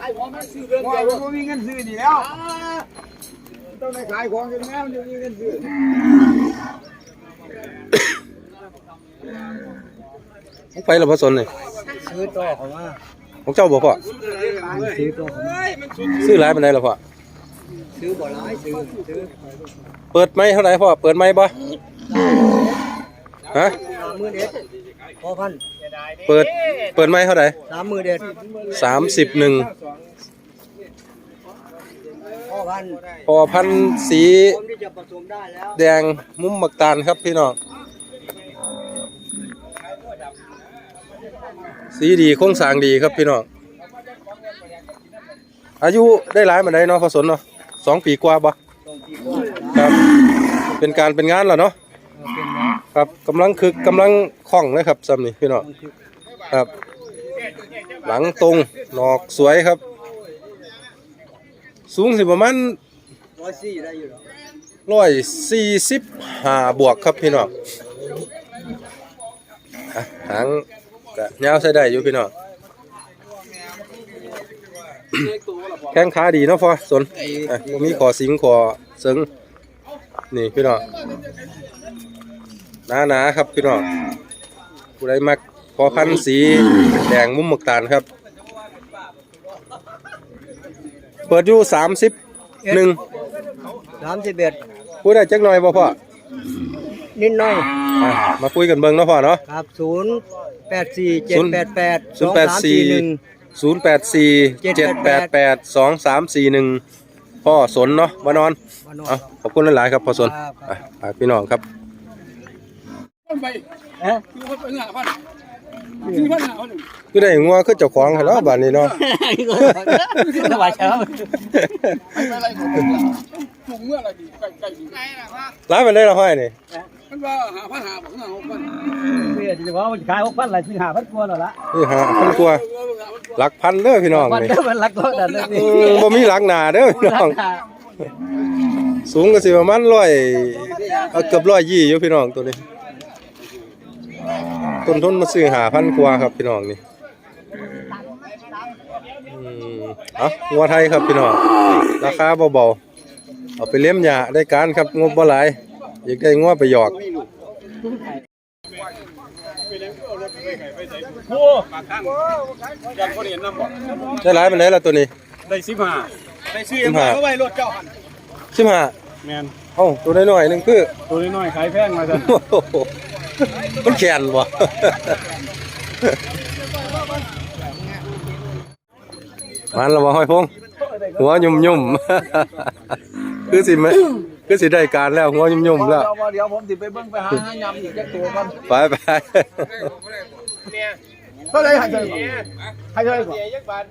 ว่าผมมีเงินซื้อนี่แล้วต้องได้ขายของกันแล้วจะมีเงินซื้อไปแล้วพ่อสนนี่ซื้อต่อเขามาของเจ้าบ่พ่อซื้อต่อเขามาซื้อหลายปานใดล่ะพ่อซื้อบ่ร้ายซื้อซื้อเปิดไม้เท่าไหร่พ่อเปิดไม้บ่ฮะสามหมื่นเอ็ดพอพัน เปิดเปิดไม้เท่าไหร่สามหมื่นเอ็ดสามสิบหนึ่งพอพันพอพันธุ์สีผมที่จะผสมได้แล้วแดงมุมหมักตาลครับพี่น้องสีดีโครงสร้างดีครับพี่น้องอายุได้หลายมาได้เนาะพอสนเนาะสองปีกว่าบ่ต้องปีกว่าครับเป็นการเป็นงานแล้วเนาะเป็นนะครับกำลังคึกกำลัง คล่องเลยครับซ้ำนี่พี่น้องครับ หลังตรงหนอกสวยครับ สูงสิประมาณร้อยสี่ได้อยู่หรอร้อยสี่สิบห้าบวกครับพี่น้องอะหางก็ยาวใช้ได้อยู่พี่น้องแข้งขาดีเนาะพอสนอะบ่มีขอสิงขอเสิงนี่พี่น้องหนาหนาๆครับพี่น้อง ผู้ใดมักพอพันธุ์สีแดงมุมหมกตาลครับ เปิดอยู่สามสิบหนึ่งสามสิบเอ็ดพูดได้จักหน่อยบ่พ่อนิดหน่อยอะมาคุยกันเบิ่งเนาะพ่อเนาะ ครับศูนย์แปดสี่เจ็ดแปดแปดศูนย์แปดสี่ศูนย์แปดสี่เจ็ดแปดแปดสองสามสี่หนึ่งพ่อสนเนาะมานอนมานอน เอาขอบคุณหลาย ๆ ครับ พ่อสนครับอะฝากพี่น้องครับ ไปเอ๊ะคือคนเป็นหาพันสี่พันหาพันหนึ่งคือได้งัวคือเจ้าของหั่นเนาะบัดนี้เนาะ สบายเช้าไปอะไรของมันล่ะจุงเมื่ออะไรดีไก่ไก่ดีร้านมันได้ละห้อยนี่มันว่าหาพันหาบอกหาหกพันเพื่อจะว่าขายหกพันอะไรที่หาพันกว่าแล้วละนี่ฮะพันกว่าหลักพันเด้อพี่น้องวันนี่เดียวมันรักรถอันนี้อืมบ่มีหลักหนาเด้อพี่น้อง สูงก็สิประมาณร้อยเอาเกือบร้อยยี่อยู่พี่น้องตัวนี้ ต้นทุนมาซื้อหาพันกว่าครับพี่น้องนี่อืมเอะงัวไทยครับพี่น้อง ราคาเบาๆ เอาไปเลี้ยงหญ้าได้การครับงบบ่หลายอยากได้งัวไปหยอกโอ้ปากข้างยันคนเห็นน้ำบอกได้หลายปานใดล่ะตัวนี้ ได้สิบห้าได้ซื้อยังไงเขาไว้รถเจ้าหัน15แมนเอ้าตัวน้อยๆนึงคือ ตัวน้อยๆขายแพงมาซะโอ้โห มันแขนบ่มันละบ่ห้อยพงหัวยุ่มยุ่มๆคือสิแม่คือสิได้การแล้วหัวยุ่มยุ่มๆแล้วเดี๋ยวผมติไปเบิ้งไปหาหายำอีกจักตัวกันไปไปเท่าไรหายใจก่อนหายใจก่อน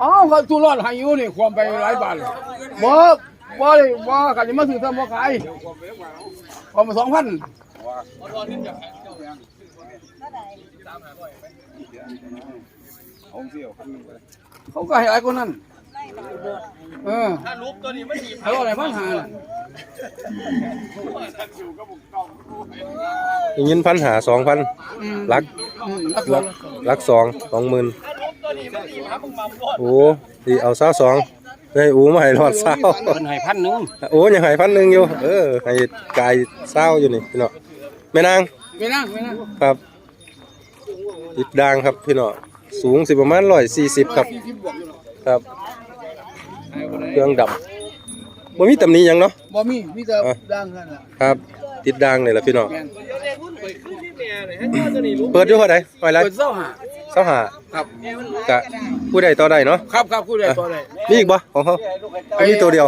อ๋อเขาตู้รอดหายอยู่นี่ความไปหลายบาทเลย บ่บ่เลยบ่กันจะมาซื้อซ้ำบ่ขายความไปสองพันเขาก็ให้หลายคนนั้นเออถ้ารูปตัวนี้ไม่ดีเขาอะไรบ้างหาน่ะอย่างนี้พันหาสองพันอืมลักอืมรักลักลักสองสองหมื่นโอ้ดีเอาเศร้าสอง ได้อูมาให้รอดเศร้าเป็นให้พันหนึ่งโอ้ยังให้พันหนึ่งอยู่ เออให้กายเศร้าอยู่นี่พี่น้องแม่นางไม่นั่งไม่นั่งครับติดด่างครับพี่น้องสูงสิประมาณร้อยสี่สิบครับสี่สิบบวกอยู่หรอกครับ เครื่องดำบ่มีตำหนิหยังเนาะ บ่มีมีแต่ดังนั่นแหละครับ ติดด่างนี่แหละพี่น้องแม่นเปิดอยู่เท่าไหร่ไปไรเปิดเส้าหา เศร้าหาครับ กะผู้ใดต่อได้เนาะครับครับคู่ใดตัวใดมีอีกบ่ของเขามีตัวเดียว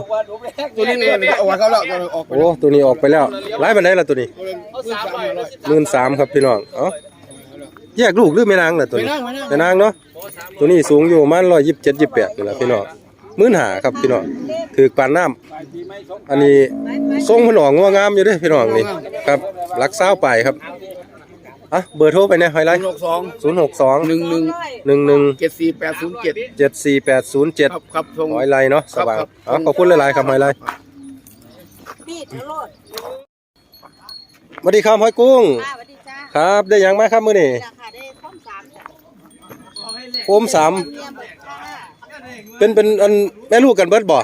ตัวนี้เนี่ยเอาไว้เขาแล้วตัวนี้ออกไปโอ้ตัวนี้ออกไปแล้วไล่ไปไหนล่ะตัวนี้ตัวนี้สามร้อยหมื่นสามครับพี่น้องเอ้าแยกลูกหรือแม่นางน่ะตัวไม่นี้นั่งไม่นั่งแม่นางเนาะตัวนี้สูงอยู่ประมาณร้อยยี่สิบเจ็ดยี่สิบแปดนี่แหละพี่น้องหมื่นหาครับพี่น้องถือปานน้ำอันนี้ทรงพนองงัวงามอยู่เด้อพี่น้องนี่ครับรักเศร้าไปครับ อะเบอร์โทรไปเนี่ยไฮไลท์หกสองศูนย์หกสองหนึ่งหนึ่งหนึ่งหนึ่งเจ็ดสี่แปดศูนย์เจ็ดเจ็ดสี่แปดศูนย์เจ็ดครับครับทรงหอยไลเนาะสบายครับอ๋อขอบคุณหลายๆครับหอยไลพี่ทะโลดสวัสดีครับหอยกุ้ง ค่ะสวัสดีจ้าครับได้หยังไหมครับมื้อนี้ราคาได้ข้อมสามจ้ะโคมสามเมียเบิดค่ะเป็นเป็นอันแม่ลูกกันเบิดบ่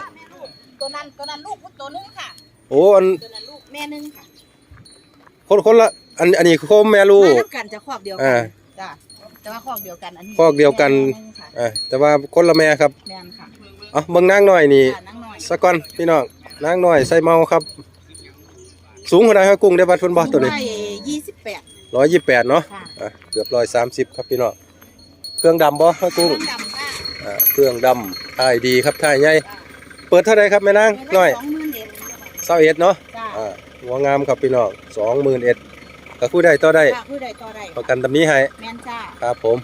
ตัวนั้นตัวนั้นลูกตัวนึงค่ะโอ้อันตัวนั้นลูกแม่นึงค่ะคนคนละ อันอันนี้โคมแม่ลูมากนับกันจะคอกเดียวกัอ่าจ้ะแต่ว่าคอกเดียวกันอันนี้คอกเดียวกันแม่นึงค่ะอ่าแต่ว่าคนละแม่ครับแม่นค่ะเอาเบิ่งนางน้อยนี่จ้ะนั่งหน่อยสักก่อนพี่น้องนางน้อยใส่เมาครับ สูงเท่าไหร่ครับกุ้งได้วัดเพิ่นบ่ตัวนี้ ยี่สิบแปด128เนาะค่ะ อะเกือบ130 ครับพี่น้องเครื่องดำบ่ครับกุ้งเครื่องดำค่ะอ่าเครื่องดำถ่ายดีครับถ่ายใหญ่เปิดเท่าไหร่ครับแม่นางน้อยสองหมื่นเอ็ด21เนาะจ้าอ่าหัวงามครับพี่น้อง21,000 ก็คู่ได้ต่อได้ค่ะผู้ใดต่อใดประกันตำนี้ให้แม่นจ้าครับผม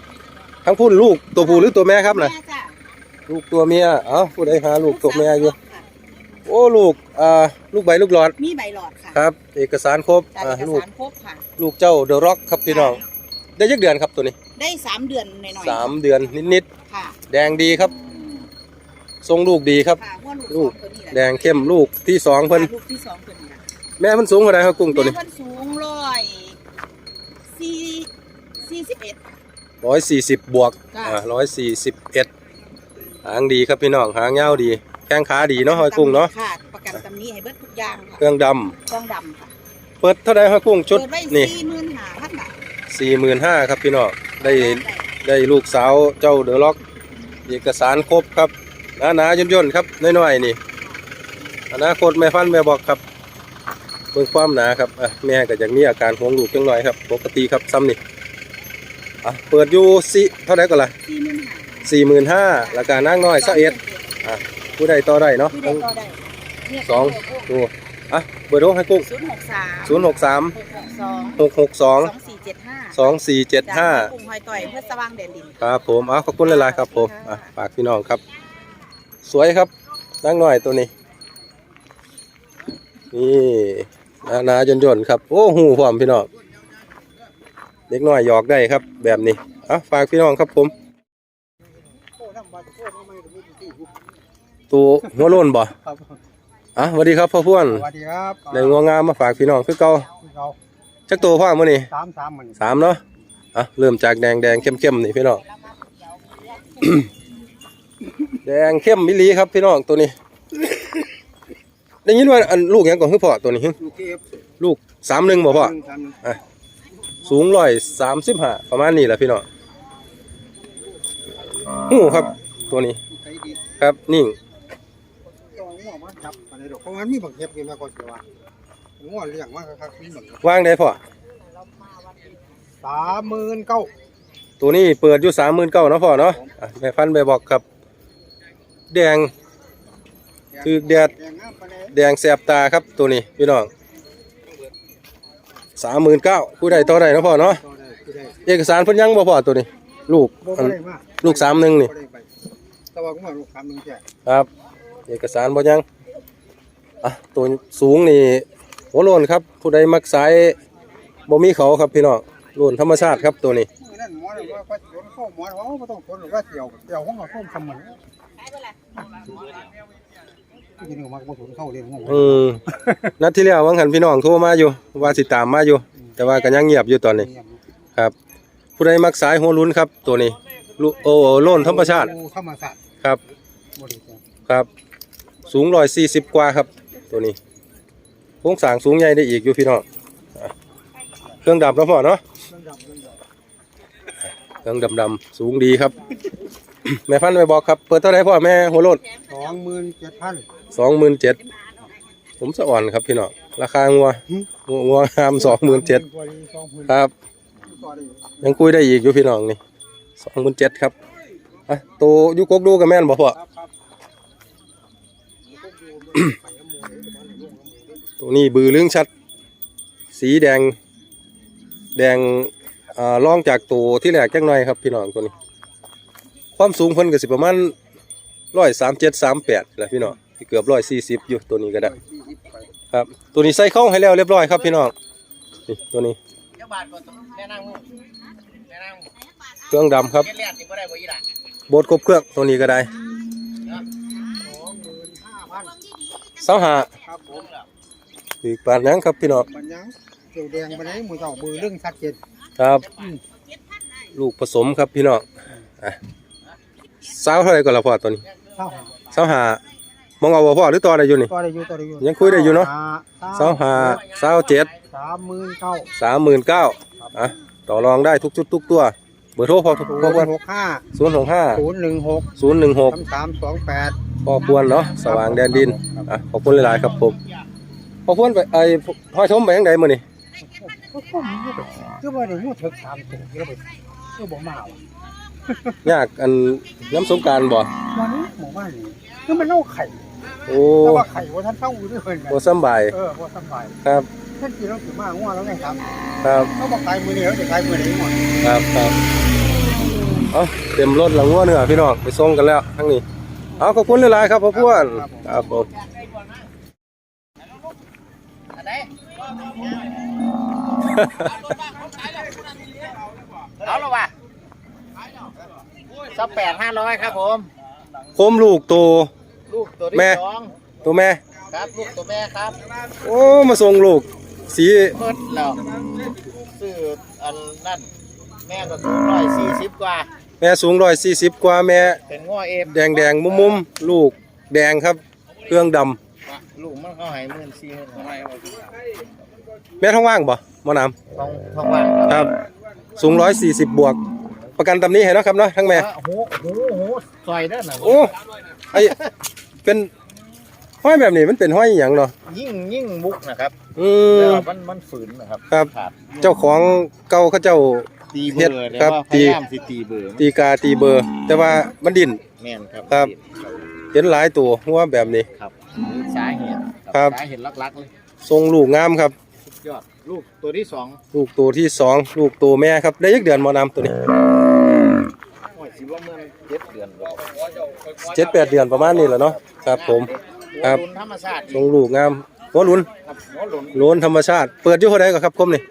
ทั้งพูดลูกตัวผู้หรือตัวแม่ครับน่ะแม่จ้าลูกตัวเมียเอ้าผู้ใดหาลูกตัวแม่อยู่โอ้ลูกอ่าลูกใบลูกหลอดมีใบหลอดค่ะครับ เอกสารครบจากอ่าเอกลูกสารครบค่ะ ลูกเจ้าเดอะร็อกครับพี่น้องได้ยักเดือนครับตัวนี้ได้สามเดือนหน่อยๆสามเดือนนิดค่ะๆแดงดีครับ ทรงลูกดีครับ ค่ะว่าลูลูกกสองตัวนี้แหละแดงเข้มลูกที่สองเพิ่นลูกที่สองตัวนี้แหละแม่เพิ่นสูงเท่าไหร่ครับกุ้งตัวนี้แม่เพิ่นสูงร้อย สี่สี่สิบเอ็ด ร้อยสี่สิบบวกจ้ะอ่าร้อยสี่สิบเอ็ดหางดีครับพี่น้องหางยาวดีแข้งขาดีเนาะหอยกุ้งเนาะค่ะประกันตำนี้ให้เบิดทุกอย่างค่ะเครื่องดกองดำค่ะำเปิดเท่าไหร่หอยกุ้งชุดเปิดไว้นี่สี่หมื่นห้าพันบาทสี่หมื่นห้าครับพี่น้องได้ได้ลูกสาวเจ้าเดอะล็อก เอกสารครบครับหนาหนาย่นย่นๆครับน้อยๆนี่อนาคตแม่ฟันแม่บอกครับ เบิ่งความหนาครับอะแม่ก็อย่างนี้อาการห่วงลูกจังหน่อยครับ ปกติครับซ้ำนี่อะเปิดอยู่สิเท่าไหร่ก็ล่ะสี่หมื่นห้าสี่หมื่นห้าราคานั่งน้อยสะเอ็ดอะผู้ใดต่อได้เนาะผู้ใดทั้งก็ได้เนี่ยสองตัวอะเบอร์โทรให้กุ้งศูนย์หกสามศูนย์หกสามหกหกสองหกหกสองสองสี่เจ็ดห้าสองสี่เจ็ดห้ากลุ่มหอยต่อยเพื่อสว่างแดนดินครับผมเอาขอบคุณหลายๆครับผมอะฝากพี่น้องครับ สวยครับนั่งหน่อยตัวนี้นี่ นานาจนจนๆครับ โอ้หูพร้อมพี่น้องเด็กน้อยหยอกได้ครับ แบบนี้อะฝากพี่น้องครับผม ตัวหัวโล้นบ่ครับอะสวัสดีครับพ่อพ่วนสวัสดีครับได้งัวงามมาฝากพี่น้องคือเก่าเราจักตัวพ่อมื้อนี้สามสามมันสามเนาะอะเริ่มจากแดงแดงเข้มเข้มๆนี่พี่น้องแดงเข้มมิลีครับพี่น้องตัวนี้ ได้ยินว่าอันลูกหยังก่อนคือพ่อตัวนี้หึลูกเก็บลูกสามหนึ่งบ่พ่อสามหนึ่งสูงร้อยสามสิบห้าประมาณนี้แหละพี่น้องหูครับ ตัวนี้ใช้ดีครับนิ่งต้องหัวมันจับอะไรดอกเพราะมันมีบักเก็บกินมาก่อนเสียว่าหัวเลี้ยงมากครับมีบักว่างได้พ่อ สามหมื่นเก้าตัวนี้เปิดอยู่สามหมื่นเก้าเนาะพ่อเนาะอะแม่พันธุ์ไปบอกครับ แดง คือแดด แดงงามปานใด แดงแสบตาครับตัวนี้พี่น้องสามหมื่นเก้าผู้ใดต่อใดเนาะพ่อเนาะเอกสารเพิ่นยังบ่พ่อตัวนี้ ลูกอันลูกสามหนึ่งนี่ต่ว่าผมว่าลูกสามหนึ่งแก่ครับ เอกสารบ่ยังอะตัวสูงนี่หัวโลนครับ ผู้ใดมักสายบ่มีเขาครับพี่น้องโลนธรรมชาติครับตัวนี้ ก็โยนเข้าหมอว่าไม่ต้องทนหรอกว่าเกี่ยวเกี่ยวของเขาเข้าทำเหมือนที่นี่มันก็ถุนเข้าเรียงงอืมนัดที่แล้ววังหันพี่น้องโทรมาอยู่ ว่าสิตามมาอยู่ แต่ว่าก็ยังเงียบอยู่ตอนนี้ครับ ผู้ใดมักสายหัวลุ้นครับ ตัวนี้ลูโอ้โลนธรรมชาติธรรมชาติครับบริสุทธิ์ครับ สูงร้อยสี่สิบกว่าครับ ตัวนี้โครงสร้างสูงใหญ่ได้อีกอยู่พี่น้องอะเครื่องดำแล้วพ่อเนาะเรื่องดำเรื่องดเครื่องดำดำสูงดีครับ แม่พันธุ์ไปบอกครับ เปิดเท่าไหรพ่อแม่หัวโลดำสองหมื่นเจ็ดพันสองหมื่นเจ็ดผมสะอ่อนครับพี่น้องราคางัวงัวงัวงามสองหมื่นเจ็ดสองหมื่นครับต่อได้ยังคุยได้อีกอยู่พี่น้องนี่สองหมื่นเจ็ดครับอะโตอยุกกดูกับแม่นบ่พ่อครับครับตัวนี้บือเรื่องชัด สีแดง แดงอ่าล่องจากตัวที่แรกจักหน่อยครับพี่น้องตัวนี้ ความสูงเพิ่นก็สิประมาณร้อยสามเจ็ดสามแปดแหละพี่น้องที่เกือบร้อยสี่สิบอยู่ตัวนี้ก็ได้สี่สิบไปครับ ตัวนี้ใส่เข้าให้แล้วเรียบร้อยครับพี่น้องนี่ตัวนี้เจ้าบาทก่อนแม่นางมูแม่นางเครื่องดำครับเจ็ดแรกนี่บ่ได้บ่อีหล่ะโบดครบเครื่องตัวนี้ก็ได้สองหมื่นห้าพันเสาหาครับผมอีกปานหยังครับพี่น้องมันยังเกี่ยวแดงไปไหนหมูเจ้าเบือเรื่องชัดเจนครับ ลูกผสมครับพี่น้องอะ สาวเท่าไหร่ก่อนละพ่อตัวนี้เศร้าหาสาวหามองเอาบ่พ่อหรือต่อได้อยู่นี่ ต่อได้อยู่ต่อได้อยู่ยังคุยได้อยู่เนาะสาวหาสาวเจ็ดสามหมื่นเก้าสามหมื่นเก้าอะต่อรองได้ทุกชุดทุกตัว เบอร์โทรพอศูพอนควรย์หกห้าศูนย์หกห้าศูนย์หนึ่งหกศูนย์หนึ่งหกสามสามสองแปดพอควรเนาะสว่างแดนดินอะขอบคุณหลายๆครับผมพอควรไปไอ้ห้อยชมไปยังไงมื้อนี่คือว่าได้ยูถึกสามตัวเยอะไปคือบ่มาว่ะ ยากอันน้ำสงกรารบ่วันนี้หมู่บ้านนี่คือมันเน่าไข่โอ้แต่ว่าไข่ว่าท่านเท่าอยู่ด้วยเพิ่นไงบ่สำบายเออว่าสบายครับท่านกินแล้วถือมาง่วงแล้วไงครับครับเขาบอกขายมือนี้เขาจะขายมือไหนหมดครับครับเอาเต็มรถหลังวัวเนื้อพี่น้องไปส่งกันแล้วทั้งนี้เอาขอบคุณหลายๆครับพ่อพวนครับผม อันไหนเอาละว่ะ สักแปดห้าร้อยครับผม โคมลูกโต ลูกตัวที่แม่ สองตัวแม่ ครับ ลูกตัวแม่ครับโอ้มาส่งลูก สีเปิดแล้วซื้ออันนั่นแม่ก็สูงร้อยสี่สิบกว่า แม่สูงร้อยสี่สิบกว่าแม่ เป็นง้อเอฟแดงแดงมุมมุมๆลูกแดงครับ เครื่องดำลูกมันเขาใหายหมื่นสี่หมื่นห้าแม่ท้องว่างบ่หมอน้ท้องท้องว่างำครับ สูงร้อยสี่สิบบวก ประกันตำนี้เห็นเนาะครับเนาะทั้งแม่โอ้โหโอ้โหโอ้โหซอยเด้อน่ะโอ้ไอเป็นห้อยแบบนี้มันเป็นห้อยอหย่างเนาะยิ่งยิ่งมุกนะครับอืแต่มว่ามันมันฝืนนะครับครับขาดเจ้าของเก่าเขาเจ้าตีเบเฮ็อดร์แต่ครับว่าพตียายามสิตีเบอร์ตีกาตีเบอร์ แต่ว่ามันดินแม่นครับครับเห็นหลายตัวหัวแบบนี้ครับคือสาเหตุครับสาเหตุลักๆเลยทรงลูกงามครับสุดยอดลูกตัวที่สองลูกตัวที่สองลูกตัวแม่ครับได้ยักเดือนหมอนำตัวนี้ โอ้ยสิว่าเมื่อเจ็ ดเดือนแล้วเจ็ดแปดเดือนประมาณนี้แหละเนาะครับผมครับหัวหลุนธรรมชาติทรงลูกงามหัวหลุนครับหัวหลุนโลนธรรมชาติ เปิดอยู่เท่าไหร่ก็ครับคมนี่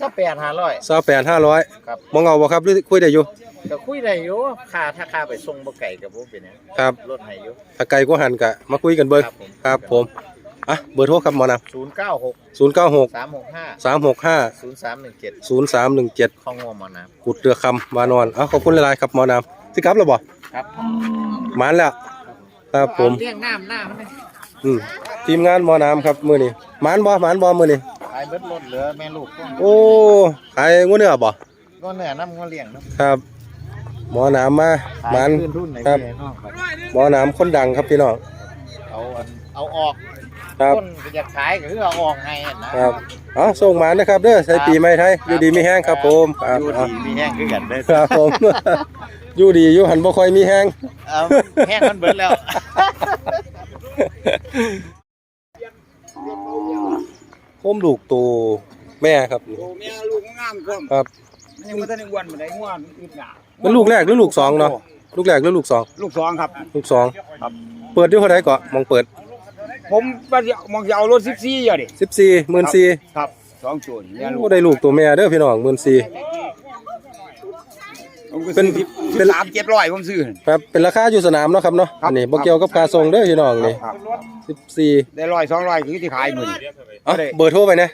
สักแปดห้าร้อยสาวแปดห้าร้อยครับมองเอาบ่ครับหรือคุยได้อยู่ก็คุยได้อยู่ค่าถ้าค่าไปส่งบ่ไก่กับบ่เป็นหยังครับรถให้อยู่ถ้าไกลก็หันกะมาคุยกันเบิ่งครับผมครับผมอะเบอร์โทรครับหมอนศูนย์เก้าหกำศูนย์เก้าหกสามหกห้าสามหกห้าศูนย์สามหนึ่งเจ็ดศูนย์สามหนึ่งเจ็ดข้องงัวหมอน้กุดเรือคำวานอนเอาขอบคุณหลายๆครับหมอนำสิครับแล้วบ่ำ ครับหมานแล้วครับผมเลี้ยงน้ำหน้ามันเลยอืมทีมงานหมอน้ำครับมื้อนี้หมานบ่หมานบ่มื้อนี้ขายเบิดรถเหลือแม่ลูกก็โอ้ขายงูเนื้อบ่ก็เนื้อน้ำก็เลี้ยงนะครับ หมอน้ำมาหมานขึ้นทุนในครับพี่น้องครับหมอน้ำคนดังครับพี่น้องเอาอันเอาออกครับคนก็จะขายก็คือเอาออกให้อะนะครับเอาส่งหมานนะครับเด้อใส่ปีใหม่ไทยอยู่ดีมีแห้งครับผมครับอยู่เอาดีมีแห้งคือกันเด้อครับผม อยู่ดีอยู่หันบ่ค่อยมีแห้งเอาแห้งมันเบิดแล้วผมลูกตัวแม่ครับนี่โอ้แม่ลูกงามครับครับยังไม่ทันได้อ้วันมาได้ง่วงอึดหนาเป็นลูกแรกหรือลูกสองเนาะลูกแรกหรือลูกสองลูกสองครับ ลูกสองครับ เปิดอยู่เท่าไหร่ก็มองเปิดผมว่าจะมองจะเอารถซิซี่อยู่ดิ14 14,000ครับสองจุดเนี่ยลูโอ้กได้ลูกตัวแม่เด้อพี่น้อง14,000 ผมก็เป็นซื้อเป็นสามเจ็ดร้อยผมซื้อครับเป็นราคาอยู่สนามเนาะครับเนาะครับ อันนี้บ่เกี่ยวกับค่าส่งเด้อพี่น้องนี่ครับ14ได้ร้อยสองร้อยคือที่ขายหมื่นเอ้าเบอร์โทรไปนะ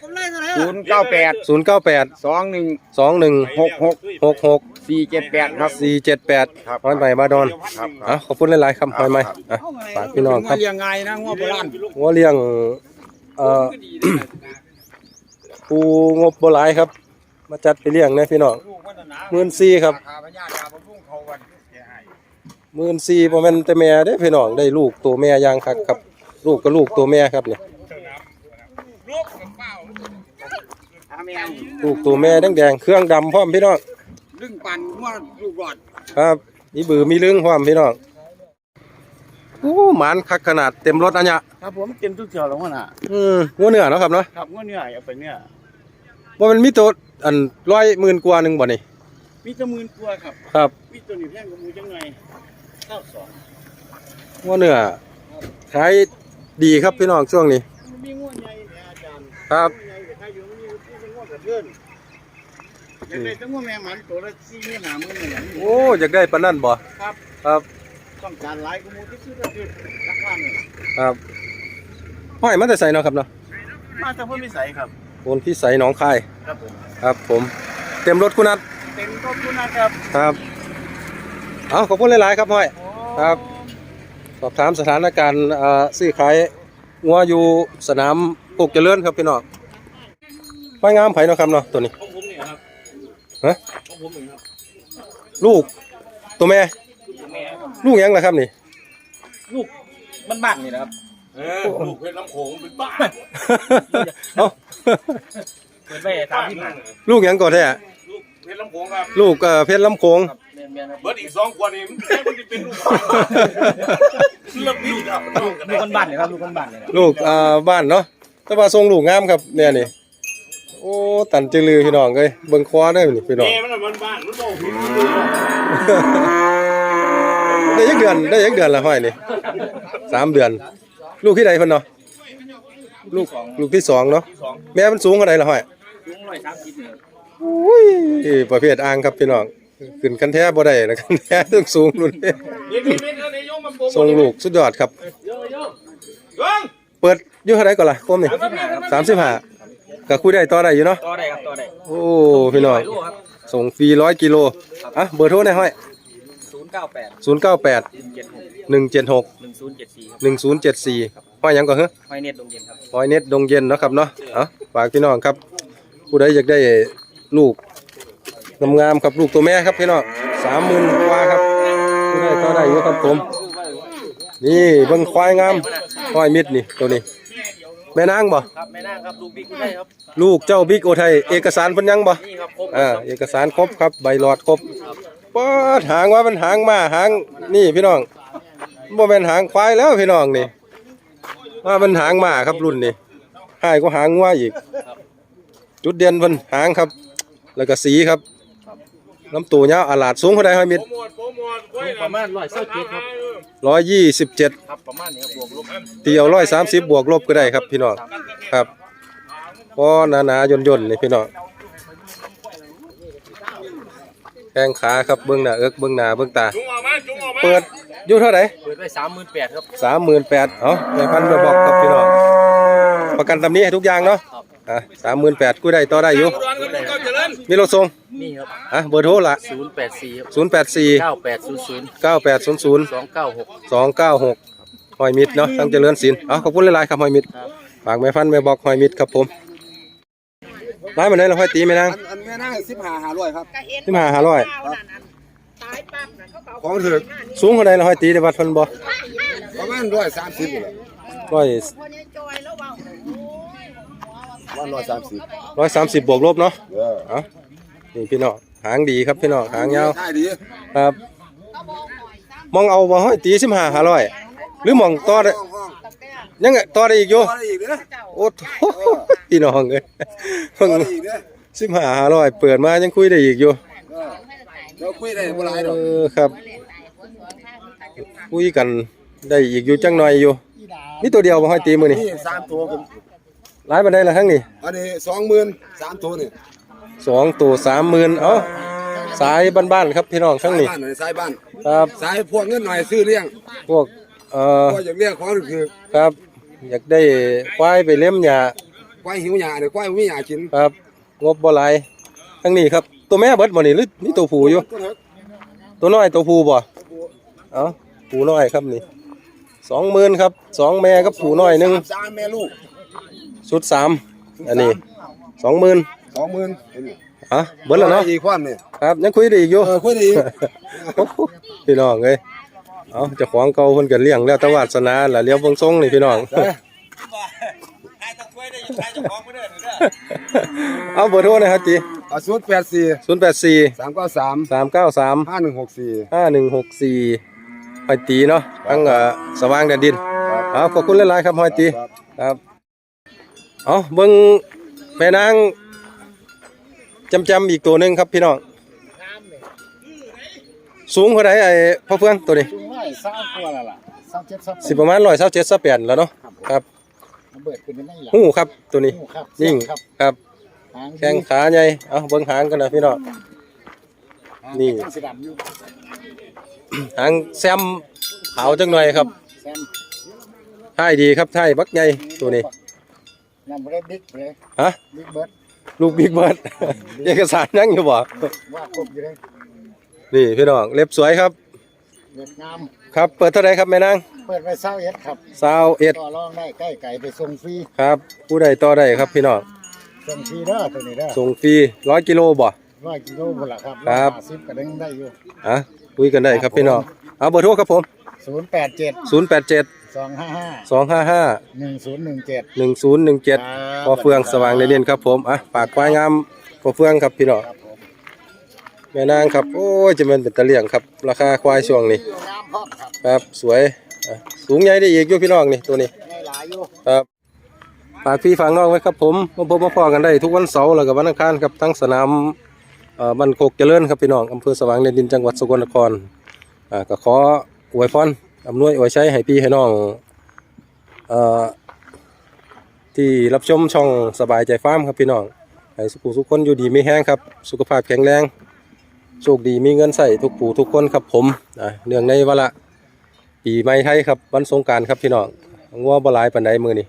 ศูนย์เก้าแปด098 สองหนึ่ง21 หกหก66 สี่เจ็ดแปดครับ478ครับร้อยใหม่บาดอนครับอะขอบคุณหลายๆครับหอยใหม่อะฝากพี่น้องครับเลี้ยงไงนะงัวโบราณงัวเลี้ยงเอ่อ ปูงบบ่หลายครับ มาจัดไปเลี้ยงนะพี่น้อง หมื่นสี่ครับ ขาพญาดาวพุ่งเขาวันแกให้หมื่นสี่บ่แม่นแต่แม่เด้อพี่น้องได้ลูกตัวแม่อย่างคักครับ ลูกก็ลูกตัวแม่ครับเนี่ยอาแมงลูกตัวแม่แดงๆเครื่องดำพร้อมพี่น้องดึงปั่นงัวลูกหลอดครับมีบือมีลึงพร้อมพี่น้องโอ้หมานคักขนาดเต็มรถอันเนี้ยครับผมเต็มทุกเที่ยวแล้วน่ะอืมงัวเนื้อเนาะครับเนาะครับงัวเนื้อเอาไปเนื้อว่ามันมีตัว อันร้อยหมื่นกว่าหนึงบ่นี่มีแตะมื่นกว่าครับ ครับมีตัวนี้แพงกว่าหมูจังไงเก้าสองงัวเนื้อขายดีครับพี่น้องช่วงนี้มีงัวใหญ่เนี่ยอาจารย์ครับงัวใหญ่กับใครอยู่มันมีเป็นงัวกระเทือนอยากได้แตั้งงัวแม่หมันตัวละสี่หมื่นห้าหมื่นนี่แหละโอ้อยากได้ปานนั้นบ่ครับ ครับต้องการหลายกว่าหมูที่ซื้อก็คือราคาเนี่ยครับห้อยมันแต่ใส่เนาะครับเนาะมาจากพ่นวิสัยครับ โอนพี่ใส่หนองคายครับผมครับผม เต็มรถคุณนัดเป็นขอบคุณนะครับครับเอาขอบคุณหลายๆครับห้อยผมครับสอบถามสถานการณ์เอ่อซื้อขายงัวอยู่สนามปลูกเจริญครับพี่น้องควายงามไผเนาะครับเนาะตัวนี้ของผมนี่ครับฮะของผมนี่ครับลูกตัวแม่ตัวแม่ครับลูกหยังล่ะครับนี่ ลูกมันบ้านนี่นะครับ เออลูกเพชรลำโขงเป็นบ้านเอ้าเปิดไปตามที่ผ่านลูกหยังก่อนแท้ลูกเพชรลำโขงครับลูกเอ่อเพชรลำโขงครับเมียนเมียนครับเบิร์ดอีกสองคนนี่มันแค่มันจะเป็นลูกเลือกนี่ครับลูกคนบ้านนี่ครับลูกคนบ้านนี่ครับลูกเอ่อบ้านเนาะแต่ว่าทรงลูกงามครับแม่นี่โอ้ตันจือลือพี่น้องเอ้ยเบิ่งคอได้อนี่พี่น้อง แม่มันบ้านบ้านมันบอกผิดได้ยักเดือนได้ยักเดือนละห้อยนี่สามเดือน ลูกที่ใดเพิ่นเนาะลูกลูกที่สองเนาะสองแม่มันสูงเท่าไหร่ละห้อยลุงร้อยสามสิบเนี่ยอุ้ยประเภทอ่างครับพี่น้องขึ้นคันแท้บ่ได้นะคันแท้ต้องสูงรุ่นนี้เดี๋ยวพี่เป็นอะไรยงมาโปรโมททรงลูกสุดยอดครับ โยโย่ยงเปิดอยู่เท่าไหร่ก่อนล่ะโคมนี่35ก็คุยได้ต่อได้อยู่เนาะต่อได้ครับต่อได้โอ้พี่น้องลูกครับ ส่งฟรี100กิโลอะเบอร์โทรหน่อยห้อย ศูนย์เก้าแปด098หนึ่งเจ็ดหก176หนึ่งศูนย์เจ็ดสี่ครับ1074ห้อยหยังก่อนเหรอไฟเน็ตดงเย็นครับห้อยเน็ตดงเย็นเนาะครับเนาะเอ้าฝากพี่น้องครับ ผู้ใดอยากได้ลูกงามๆครับลูกตัวแม่ครับพี่น้อง30,000กว่าครับผู้ใดต่อได้อยู่ครับผม นี่เบิ่งควายงามควายมิดนี่ตัวนี้ แม่นางบ่ครับแม่นางครับลูกบิ๊กได้ครับ ลูกเจ้าบิ๊กโอไทยเอกสารเพิ่นยังบ่นี่ครับครบอ่าเอกสารครบครับใบหลอดครบ ป๊ดหางว่ามันหางมาหางนี่พี่น้องบ่แม่นหางควายแล้วพี่น้องนี่ว่ามันหางมาครับรุ่นนี้หายก็หางงัวอีก จุดเด่นเพิ่นหางครับ แล้วก็สีครับลำตัวยาวอาลาดสูงเท่าใดห้อยมิดโปรโมทโปรโมทกล้วยประมาณร้อยเส้าเจ็ดครับ127ครับประมาณนี้ครับบวกลบตีเอาร้อยสามสิบบวกลบก็ได้ครับพี่น้องครับพอหนาหนาๆย่นย่นๆนี่พี่น้อง แข้งขาครับเบื้องหน้าเอิกเบื้องหน้าเบื้องตา จุงออกมาจุงออกมาเปิดอยู่เท่าไหร่เปิดไปสามหมื่นแปดครับ สามหมื่นแปดเอ้าในพันไปบอกครับพี่น้องประกันตำนี้ให้ทุกอย่างเนาะอะสามหมื่นแปดกู้ได้ต่อได้อยู่ร้อนครับก็เจริญมีรถส่งนี่ครับอะเบอร์โทรละศูนย์แปดสี่ครับศูนย์แปดสี่เก้าแปดศูนย์ศูนย์เก้าแปดศูนย์ศูนย์ สองเก้าหก สองเก้าหกหอยมิดเนาะตั้งเจริญศิลป์เอาขอบคุณหลายๆครับหอยมิดครับฝากแม่พันแม่บอกหอยมิดครับผม ร้ายมาได้เราห้อยตีไหมนางอันอันแม่นั่งสิบห้าหาร้อยครับก็เห็นที่มาหาร้อยเก้านั่นอันตายปั๊บนั่นเขาก็เอาของถึกสูงเท่าไรเราห้อยตีในวัดเพันบ่ประมาณร้อยสามสิบเลยร้อยคนยังจอยแล้วเว่าโอ้ยวันร้อยสามสิบร้อยสามสิบบวกลบเนาะเออเอ้านี่พี่น้องหางดีครับพี่น้องหางยาวได้ดีครับ มองเอาบ่ห้อยตีสิบห้าหาร้อยหรือมองต่อได้ห้องห้อง ยังไงต่อได้อีกอยู่ ต่อได้อีกเด้อโอ้โหพี่น้องเอ้ยต่อได้อีกเด้อสิบห้าหาร้อยเปิดมายังคุยได้อีกอยู่เออเราคุยได้บ่หลายดเออกอครับ คุยกันได้อีกอยู่จังหน่อยอยู่นี่ตัวเดียวบ่ห้อยตีมือนี่นี่สามตัวผมหลายมาได้ละทั้งนี่อันนี้สองหมื่นสามตัวนี่สองตัวสามหมื่นเอ้าสายบ้านๆครับพี่น้องทั้งนี้ บ้านหน่อยสายบ้านครับ สายพวกเงินหน่อยซื้อเลี้ยงพวกเอ่อพวกอยากเลี้ยงของคือครับ อยากได้ควายไปเลี้ยมหญ้าควายหิวหญ้าเดี๋ยวควายบ่มีหญ้ากินครับ งบบ่หลายทั้งนี้ครับ ตัวแม่เบิดบ่นี่หรือนี่ตัวผู้อยู่ก็เถอะตัวน้อยตัวผู้บ่เอ้าผู้น้อยครับนี่สองหมื่นครับสองแม่กับผู้น้อยหนึงสามแม่ลูกชุดสามอันนี้สองหมื่นสองหมื่นอะเบิดแล้วเนาะอีกความนี่ครับยังคุยได้อีกอยู่เออคุยได้อีกพี่น้องเอ้ย เอาเจ้าของเก่าเพิ่นก็เลี้ยงแล้วแตวาสนาล่ะเลี้ยวเบิ่งทรงนี่พี่น้องเอาเบอร์โทรหนะครับจีเอาศูนย์แปดสี่ศูนย์แปดสี่สามเก้าสามสามเก้าสามห้าหนึ่งหกสี่ ห้าหนึ่งหกสี่หอยตีเนาะทั้งเอ่อสว่างแดนดินเอาขอบคุณหลายๆครับหอยตีครับเอาเบิ่งแม่นางจำจำๆอีกตัวหนึ่งครับพี่น้องสูงเท่าไหร่ไอ้พ่อเฟืองตัวนี้จุง ไว้สร้างตัวและล่ะสร้างเจ็ดสร้างสิประมาณร้อยเศร้าเจ็ดเศร้าแปดแล้วเนาะครับเบิดขึ้นเป็นได้หลัหูครับตัวนี้ครับยิ่งครับครับ หางแข้งขาใหญ่เอาเบิ่งหางกันนะพี่น้องนี่หางสีดำอยู่หางแซมขาวจังหน่อยครับแซมท่ายดีครับท่ายบักใหญ่ตัวนี้ยังไม่ได้บิ๊กเลยฮะบิ๊กเบิร์ดลูกบิ๊กเบิร์ด เอกสารยังอยู่บ่ว่าครบอยู่เลยนี่พี่น้องเล็บสวยครับ เด็กงามครับ เปิดเท่าไหรครับแม่นางเปิดไว้เศร้าเอ็ดครับสาวเอ็ดต่อรองได้ใกล้ไก่ไปส่งฟรีครับผู้ใดต่อได้ครับพี่น้องส่งฟรีเด้อตัวนี้เด้อส่งฟรีร้อยกิโลบ่ ร้อยกิโลบุละครับครับ ห้าสิบก็ดึงได้อยู่อะคุยกันได้ครับพี่น้องเอาเบอร์โทรครับผม ศูนย์แปดเจ็ด087 สองห้าห้า255 หนึ่งศูนย์หนึ่งเจ็ด 1017พอเฟืองสว่างในเด่นครับผมอะปากควายงามพอเฟืองครับพี่น้องครับผม แม่นางครับ โอ้ยจะเป็นเป็นตะเลี่ยงครับ ราคาควายช่วงนี้ งามพร้อมครับครับ สวยอะสูงใหญ่ได้อีกอยู่พี่น้องนี่ตัวนี้ในหลายอยู่ครับฝากพี่ฝากน้องไว้ครับผมมาพบมาพอกันได้ทุกวันเสาร์แล้วก็วันอังคารครับทั้งสนามเอ่อบันโคกเจริญครับพี่น้องอำเภอสว่างแดนดินจังหวัดสกลนครอ่าก็ขออวยพรอำนวยอวยใช้ให้พี่ให้น้องเอ่อที่รับชมช่องสบายใจฟาร์มครับพี่น้องให้สุขสุขคนอยู่ดีมีแห้งครับ สุขภาพแข็งแรง โชคดีมีเงินใส่ทุกผู้ทุกคนครับผมนะเนื่องในวันละปีใหม่ไทยครับวันสงการครับพี่น้องงัวบลายปันใดมือนี่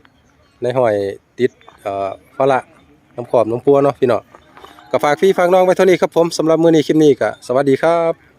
ในห้อยติดเอ่อฝละน้ำขอบน้ำพัวเนาะพี่น้องก็ฝากพี่ฝากน้องไว้เท่านี้ครับผมสำหรับมือนี้คลิปนี้ก็สวัสดีครับ